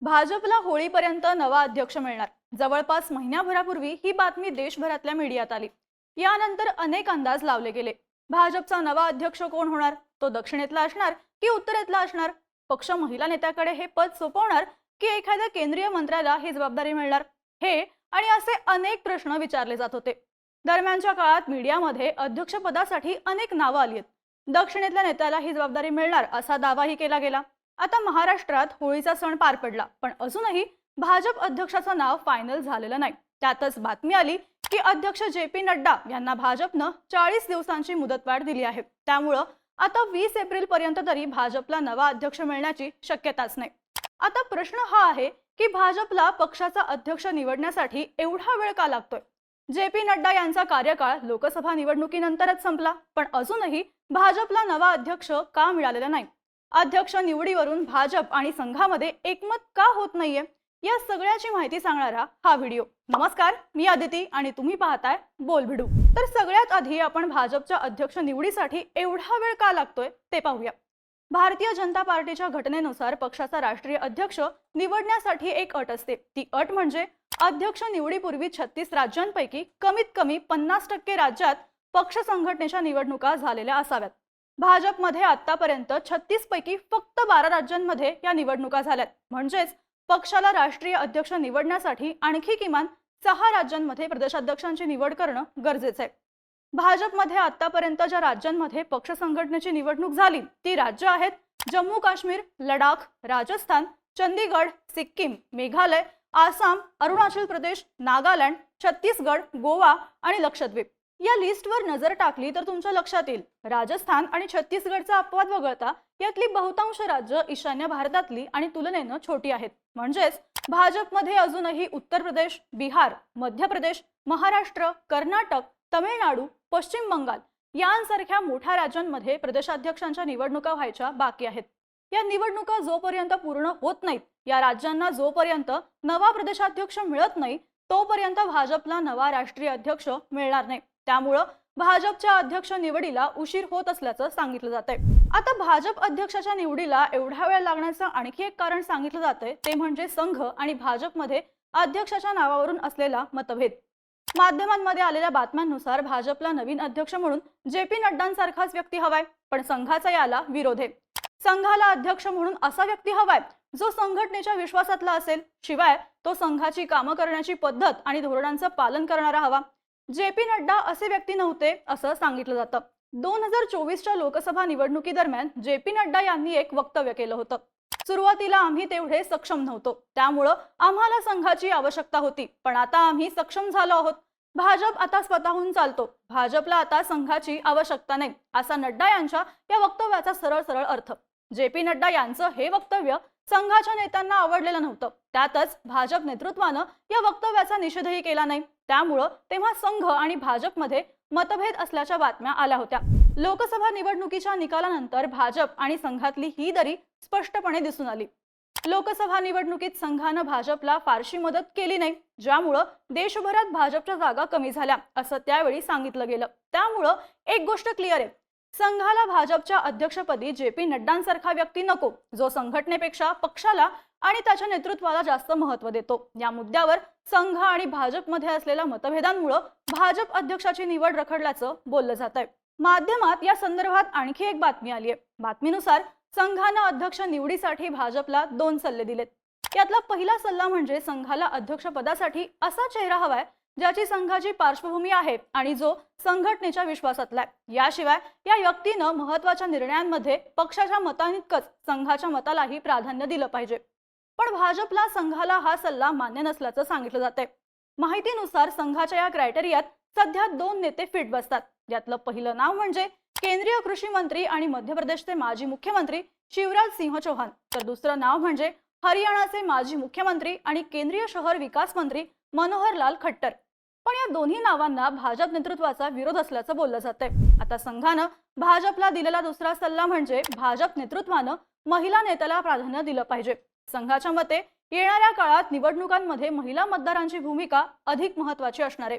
भाजपला होळीपर्यंत नवा अध्यक्ष मिळणार. जवळपास महिन्याभरापूर्वी ही बातमी देशभरातल्या मीडियात आली. यानंतर अनेक अंदाज लावले गेले. भाजपचा नवा अध्यक्ष कोण होणार? तो दक्षिणेतला असणार की उत्तरेतला असणार? पक्ष महिला नेत्याकडे हे पद सोपवणार की एखाद्या केंद्रीय मंत्र्याला ही जबाबदारी मिळणार? हे आणि असे अनेक प्रश्न विचारले जात होते. दरम्यानच्या काळात मीडियामध्ये अध्यक्षपदासाठी अनेक नावं आली आहेत. दक्षिणेतल्या नेत्याला ही जबाबदारी मिळणार असा दावाही केला गेला. आता महाराष्ट्रात होळीचा सण पार पडला पण अजूनही भाजप अध्यक्षाचं नाव फायनल झालेलं नाही. त्यातच बातमी आली की अध्यक्ष जे पी नड्डा यांना भाजपनं चाळीस दिवसांची मुदतवाढ दिली आहे. त्यामुळं आता वीस एप्रिल पर्यंत तरी भाजपला नवा अध्यक्ष मिळण्याची शक्यताच नाही. आता प्रश्न हा आहे की भाजपला पक्षाचा अध्यक्ष निवडण्यासाठी एवढा वेळ का लागतोय? जे पी नड्डा यांचा कार्यकाळ लोकसभा निवडणुकीनंतरच संपला पण अजूनही भाजपला नवा अध्यक्ष का मिळालेला नाही? अध्यक्ष निवडीवरून भाजप आणि संघामध्ये एकमत का होत नाहीये? या सगळ्याची माहिती सांगणारा हा व्हिडिओ. नमस्कार मी आदिती आणि तुम्ही पाहताय बोल भिडू तर सगळ्यात आधी आपण भाजपच्या अध्यक्ष निवडीसाठी एवढा वेळ का लागतोय ते पाहूया. भारतीय जनता पार्टीच्या घटनेनुसार पक्षाचा राष्ट्रीय अध्यक्ष निवडण्यासाठी एक अट असते. ती अट म्हणजे अध्यक्ष निवडीपूर्वी छत्तीस राज्यांपैकी कमीत कमी पन्नास टक्के राज्यात पक्ष संघटनेच्या निवडणुका झालेल्या असाव्यात. भाजपमध्ये आतापर्यंत छत्तीस पैकी फक्त बारा राज्यांमध्ये या निवडणुका झाल्यात. म्हणजेच पक्षाला राष्ट्रीय अध्यक्ष निवडण्यासाठी आणखी किमान सहा राज्यांमध्ये प्रदेशाध्यक्षांची निवड करणं गरजेचं आहे. भाजपमध्ये आतापर्यंत ज्या राज्यांमध्ये पक्ष संघटनेची निवडणूक झाली ती राज्य आहेत जम्मू काश्मीर लडाख राजस्थान चंदीगड सिक्कीम मेघालय आसाम अरुणाचल प्रदेश नागालँड छत्तीसगड गोवा आणि लक्षद्वीप. या लिस्टवर नजर टाकली तर तुमच्या लक्षात येईल. राजस्थान आणि छत्तीसगडचा अपवाद वगळता यातली बहुतांश राज्य ईशान्य भारतातली आणि तुलनेनं छोटी आहेत. म्हणजेच भाजपमध्ये अजूनही उत्तर प्रदेश बिहार मध्य प्रदेश महाराष्ट्र कर्नाटक तमिळनाडू पश्चिम बंगाल यांसारख्या मोठ्या राज्यांमध्ये प्रदेशाध्यक्षांच्या निवडणुका व्हायच्या बाकी आहेत. या निवडणुका जोपर्यंत पूर्ण होत नाहीत या राज्यांना जोपर्यंत नवा प्रदेशाध्यक्ष मिळत नाही तोपर्यंत भाजपला नवा राष्ट्रीय अध्यक्ष मिळणार नाही. त्यामुळं भाजपच्या अध्यक्ष निवडीला उशीर होत असल्याचं सांगितलं जात आहे आता भाजप अध्यक्षाच्या निवडीला एवढा वेळ लागण्याचं आणखी एक कारण सांगितलं जात आहे ते म्हणजे संघ आणि भाजपमध्ये अध्यक्षाच्या नावावरून असलेला मतभेद. माध्यमांमध्ये आलेल्या बातम्यांनुसार भाजपला नवीन अध्यक्ष म्हणून जे पी नड्डांसारखाच व्यक्ती हवाय पण संघाचा याला विरोध. आहे संघाला अध्यक्ष म्हणून असा व्यक्ती हवाय जो संघटनेच्या विश्वासातला असेल शिवाय तो संघाची कामं करण्याची पद्धत आणि धोरणांचं पालन करणारा हवा. जे पी नड्डा असे व्यक्ती नव्हते असं सांगितलं जातं. दोन हजार चोवीसच्या लोकसभा निवडणुकीदरम्यान जे पी नड्डा यांनी एक वक्तव्य केलं होतं. सुरुवातीला आम्ही तेवढे सक्षम नव्हतो. त्यामुळं आम्हाला संघाची आवश्यकता होती. पण आता आम्ही सक्षम झालो आहोत. भाजप आता स्वतःहून चालतो. भाजपला आता संघाची आवश्यकता नाही असा नड्डा यांच्या या वक्तव्याचा सरळ सरळ अर्थ. जे पी नड्डा यांचं हे वक्तव्य संघाच्या नेत्यांना आवडलेलं नव्हतं. त्यातच भाजप नेतृत्वानं या वक्तव्याचा निषेधही केला नाही. त्यामुळं तेव्हा संघ आणि भाजपमध्ये मतभेद असल्याच्या बातम्या आल्या होत्या. लोकसभा निवडणुकीच्या निकालानंतर भाजप आणि संघातली ही दरी स्पष्टपणे दिसून आली. लोकसभा निवडणुकीत संघानं भाजपला फारशी मदत केली नाही ज्यामुळं देशभरात भाजपच्या जागा कमी झाल्या असं त्यावेळी सांगितलं गेलं. त्यामुळं एक गोष्ट क्लिअर आहे. संघाला भाजपच्या अध्यक्षपदी जे पी नड्डांसारखा व्यक्ती नको. जो संघटनेपेक्षा पक्षाला आणि त्याच्या नेतृत्वाला जास्त महत्त्व देतो. या मुद्द्यावर संघ आणि भाजपमध्ये असलेल्या मतभेदांमुळे भाजप अध्यक्षाची निवड रखडल्याचं बोललं जात आहे माध्यमात या संदर्भात आणखी एक बातमी आली आहे बातमीनुसार संघानं अध्यक्ष निवडीसाठी भाजपला दोन सल्ले दिलेत. यातला पहिला सल्ला म्हणजे संघाला अध्यक्षपदासाठी असा चेहरा हवाय ज्याची संघाची पार्श्वभूमी आहे आणि जो संघटनेच्या विश्वासातला आहे. याशिवाय या व्यक्तीनं महत्त्वाच्या निर्णयांमध्ये पक्षाच्या मतांइतकंच संघाच्या मतालाही प्राधान्य दिलं पाहिजे. पण भाजपला संघाला हा सल्ला मान्य नसल्याचं सांगितलं जाते माहितीनुसार संघाच्या या क्रायटेरियात सध्या दोन नेते फिट बसतात. यातलं पहिलं नाव म्हणजे केंद्रीय कृषी मंत्री आणि मध्य प्रदेशचे माजी मुख्यमंत्री शिवराज सिंह चौहान. तर दुसरं नाव म्हणजे हरियाणाचे माजी मुख्यमंत्री आणि केंद्रीय शहर विकास मंत्री मनोहरलाल खट्टर. पण या दोन्ही नावांना भाजप नेतृत्वाचा विरोध असल्याचं बोललं जात आहे आता संघानं भाजपला दिलेला दुसरा सल्ला म्हणजे भाजप नेतृत्वानं महिला नेत्याला प्राधान्य दिलं पाहिजे. संघाच्या मते येणाऱ्या काळात निवडणुकांमध्ये महिला मतदारांची भूमिका अधिक महत्वाची असणार आहे.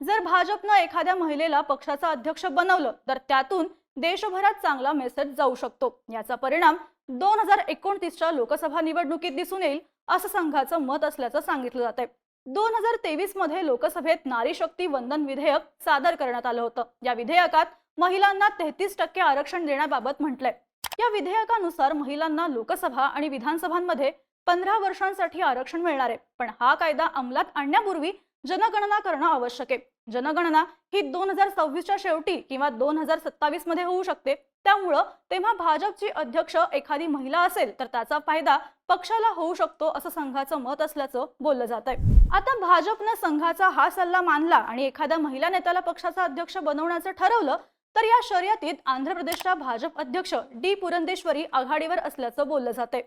जर भाजपनं एखाद्या महिलेला पक्षाचा अध्यक्ष बनवलं तर त्यातून देशभरात चांगला मेसेज जाऊ शकतो. याचा परिणाम दोन हजार एकोणतीसच्या लोकसभा निवडणुकीत दिसून येईल असं संघाचं मत असल्याचं सांगितलं जात आहे दोन हजार तेवीसमध्ये लोकसभेत नारी शक्ती वंदन विधेयक सादर करण्यात आलं होतं. या विधेयकात महिलांना तेहतीस टक्के आरक्षण देण्याबाबत म्हटलंय. या विधेयकानुसार महिलांना लोकसभा आणि विधानसभांमध्ये पंधरा वर्षांसाठी आरक्षण मिळणार आहे. पण हा कायदा अंमलात आणण्यापूर्वी जनगणना करणं आवश्यक आहे. जनगणना ही दोन हजार सव्वीसच्या शेवटी किंवा दोन हजार सत्तावीसमध्ये होऊ शकते. त्यामुळं तेव्हा भाजपची अध्यक्ष एखादी महिला असेल तर त्याचा फायदा पक्षाला होऊ शकतो असं संघाचं मत असल्याचं बोललं जात आहे आता भाजपनं संघाचा हा सल्ला मानला आणि एखाद्या महिला नेत्याला पक्षाचा अध्यक्ष बनवण्याचं ठरवलं तर या शर्यतीत आंध्र प्रदेशच्या भाजप अध्यक्ष डी पुरंदेश्वरी आघाडीवर असल्याचं बोललं जाते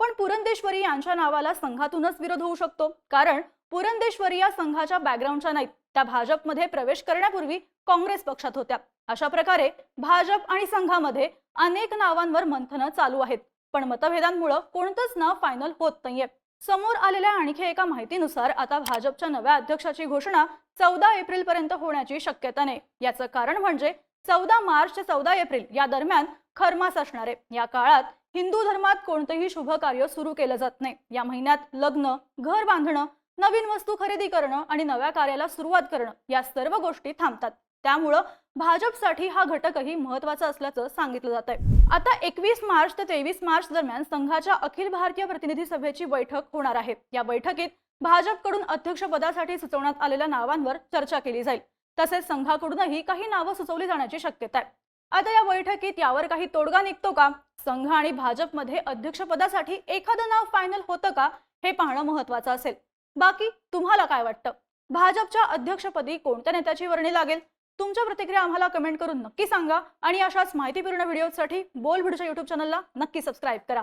पण पुरंदेश्वरी यांच्या नावाला संघातूनच विरोध होऊ शकतो कारण पुरंदेश्वरी या संघाच्या बॅकग्राऊंडच्या नाहीत. त्या भाजपमध्ये प्रवेश करण्यापूर्वी काँग्रेस पक्षात होत्या. अशा प्रकारे भाजप आणि संघामध्ये अनेक नावांवर मंथनं चालू आहेत. पण मतभेदांमुळे कोणतंच नाव फायनल होत नाहीये. समोर आलेल्या आणखी एका माहितीनुसार आता भाजपच्या नव्या अध्यक्षाची घोषणा चौदा एप्रिल पर्यंत होण्याची शक्यता नाही. याचं कारण म्हणजे चौदा मार्च ते चौदा एप्रिल या दरम्यान खरमास असणार. आहे या काळात हिंदू धर्मात कोणतंही शुभ कार्य सुरू केलं जात नाही. या महिन्यात लग्न घर बांधणं नवीन वस्तू खरेदी करणं आणि नव्या कार्याला सुरुवात करणं या सर्व गोष्टी थांबतात. त्यामुळं भाजपसाठी हा घटकही महत्त्वाचा असल्याचं सांगितलं जात आहे आता एकवीस मार्च ते तेवीस मार्च दरम्यान संघाच्या अखिल भारतीय प्रतिनिधी सभेची बैठक होणार आहे. या बैठकीत भाजपकडून अध्यक्षपदासाठी सुचवण्यात आलेल्या नावांवर चर्चा केली जाईल. तसेच संघाकडूनही काही नावं सुचवली जाण्याची शक्यता आहे. आता या बैठकीत यावर काही तोडगा निघतो का? संघ आणि भाजपमध्ये अध्यक्षपदासाठी एखादं नाव फायनल होतं का? हे पाहणं महत्वाचं असेल. बाकी तुम्हाला काय वाटतं? भाजपच्या अध्यक्षपदी कोणत्या नेत्याची वर्णी लागेल? तुमच्या प्रतिक्रिया आम्हाला कमेंट करून नक्की सांगा आणि अशाच माहितीपूर्ण व्हिडिओसाठी बोल भिडूच्या युट्यूब चॅनलला नक्की सबस्क्राईब करा.